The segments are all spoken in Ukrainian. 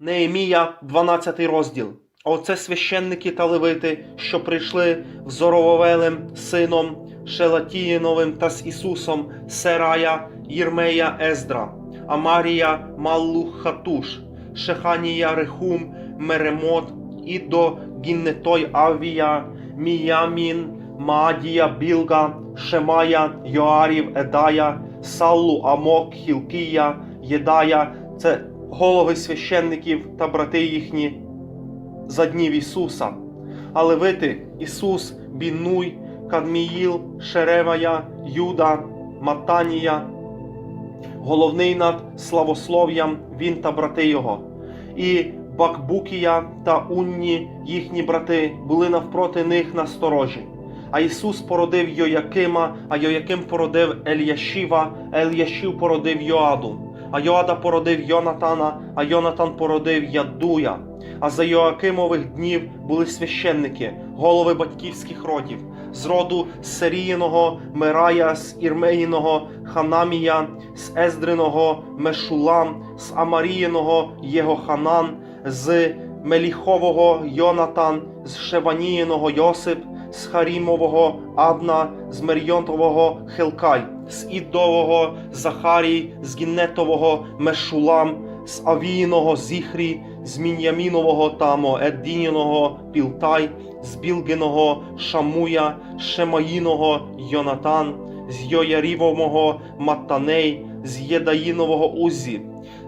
Неемія, 12 розділ. Оце священники та левити, що прийшли в Зорововелем сином Шелатіїновим та з Ісусом Серая, Єрмея Ездра, Амарія Маллухатуш, Шеханія Рехум, Меремот, Ідо Гіннетой Авія, Міямін, Маадія Білга, Шемая, Йоарів, Едая, Саллу, Амок, Хілкія, Єдая. Це голови священників та брати їхні за днів Ісуса. А левити Ісус, Біннуй, Кадміїл, Шеревая, Юда, Матанія, головний над славослов'ям він та брати його. І Бакбукія та Унні, їхні брати, були навпроти них на сторожі. А Ісус породив Йоякима, а Йояким породив Ельяшіва, Ельяшів породив Йоаду, а Йоада породив Йонатана, а Йонатан породив Ядуя. А за Йоакимових днів були священники, голови батьківських родів, з роду Серіїного, Мерая, з Ірмеїного, Ханамія, з Ездриного, Мешулам, з Амаріїного, Єгоханан, з Меліхового Йонатан, з Шеваніїного Йосип, з Харімового Адна, з Мерйонтового Хелкай, з Ідового Захарій, з Гіннетового Мешулам, з Авіїного Зіхрі, з Мін'ямінового та Моеддініного Пілтай, з Білгиного Шамуя, Шемаїного Йонатан, з Йоярівового Матаней, з Єдаїнового Узі,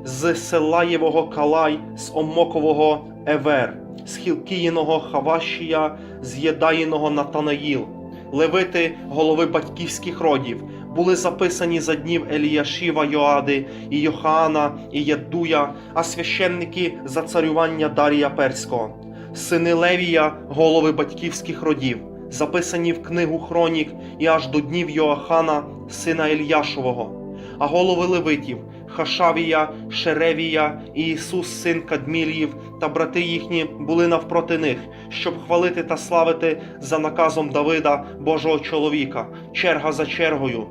з Селаєвого Калай, з Омокового Евер, з Хілкіїного Хавашія, з Єдаїного Натанаїл. Левити, голови батьківських родів, були записані за днів Еліяшіва Йоади, і Йохаана, і Єдуя, а священники за царювання Дарія Перського. Сини Левія, голови батьківських родів, записані в книгу Хронік і аж до днів Йоахана, сина Ільяшового, а голови Левитів, Хашавія, Шеревія і Ісус, син Кадміліїв та брати їхні були навпроти них, щоб хвалити та славити за наказом Давида, Божого чоловіка, черга за чергою.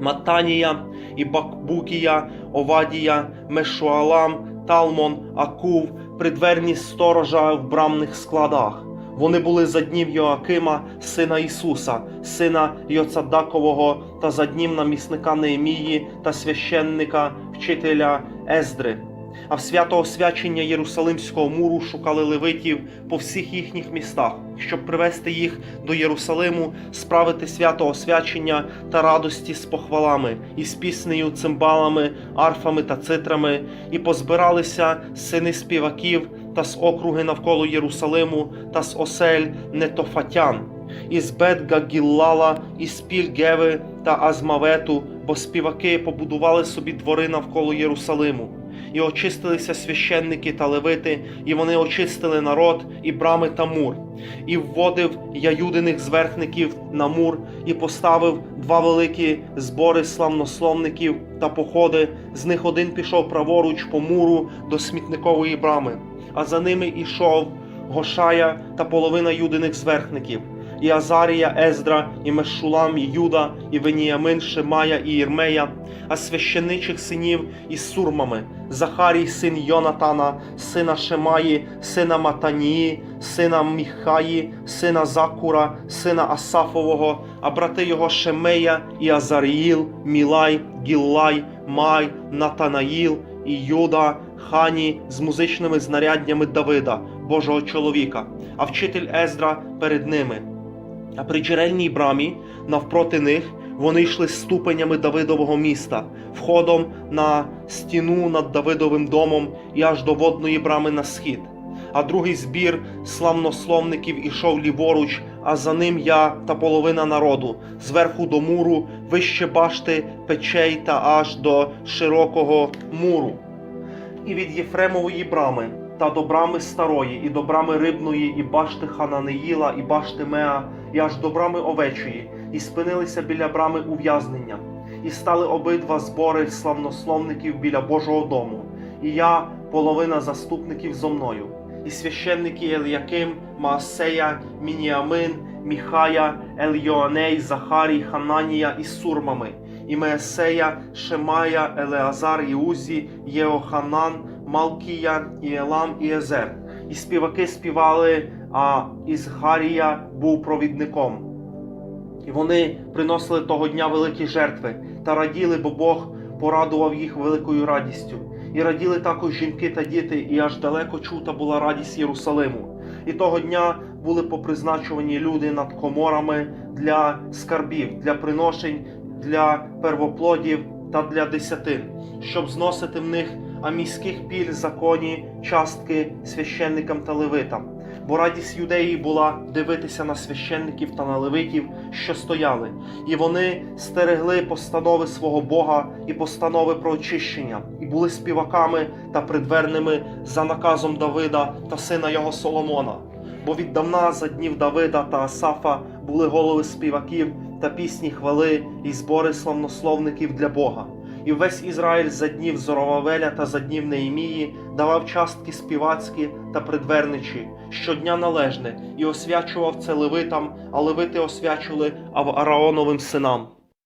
Матанія і Бакбукія, Овадія, Мешуалам, Талмон, Акув, придверні сторожа в брамних складах. Вони були за днів Йоакима, сина Ісуса, сина Йоцадакового та за днів намісника Неемії та священника, вчителя Ездри. А в свято освячення Єрусалимського муру шукали левитів по всіх їхніх містах, щоб привести їх до Єрусалиму, справити свято освячення та радості з похвалами, і з піснею, цимбалами, арфами та цитрами, і позбиралися сини співаків та з округи навколо Єрусалиму, та з осель Нетофатян, із Бетга Гіллала, із Пільгеви та Азмавету, бо співаки побудували собі двори навколо Єрусалиму. І очистилися священники та левити, і вони очистили народ, і брами та мур, і вводив я юдиних зверхників на мур, і поставив два великі збори славнословників та походи. З них один пішов праворуч по муру до смітникової брами, а за ними ішов Гошая та половина юдиних зверхників, і Азарія, Ездра, і Мешулам, і Юда, і Веніямин, Шимая, і Єрмея, а священичих синів із сурмами, Захарій, син Йонатана, сина Шемаї, сина Матанії, сина Міхаї, сина Закура, сина Асафового, а брати його Шемея, і Азаріїл, Мілай, Гіллай, Май, Натанаїл, і Юда, Хані з музичними знаряднями Давида, Божого чоловіка, а вчитель Ездра перед ними. А при джерельній брамі навпроти них вони йшли ступенями Давидового міста, входом на стіну над Давидовим домом і аж до водної брами на схід. А другий збір славнословників ішов ліворуч, а за ним я та половина народу, зверху до муру, вище башти, печей та аж до широкого муру. І від Єфремової брами та до брами старої, і до брами рибної, і башти Хананеїла, і башти Меа, і аж до брами овечої, і спинилися біля брами ув'язнення, і стали обидва збори славнословників біля Божого дому, і я, половина заступників зо мною, і священники Еліяким, Маасея, Мініамин, Міхая, Ельйоаней, Захарій, Хананія із сурмами, і Меесея, Шемая, Елеазар, Іузі, Єоханан, Малкія, і і Езер. І співаки співали, а Ізгарія був провідником. І вони приносили того дня великі жертви та раділи, бо Бог порадував їх великою радістю. І раділи також жінки та діти, і аж далеко чута була радість Єрусалиму. І того дня були попризначувані люди над коморами для скарбів, для приношень, для первоплодів та для десятин, щоб зносити в них аміських піль законі частки священникам та левитам. Бо радість юдеї була дивитися на священників та на левитів, що стояли, і вони стерегли постанови свого Бога і постанови про очищення, і були співаками та придверними за наказом Давида та сина його Соломона. Бо віддавна за днів Давида та Асафа були голови співаків та пісні хвали і збори славнословників для Бога. І весь Ізраїль за днів Зоровавеля та за днів Неємії давав частки співацькі та придверничі, щодня належне, і освячував це левитам, а левити освячували Араоновим синам.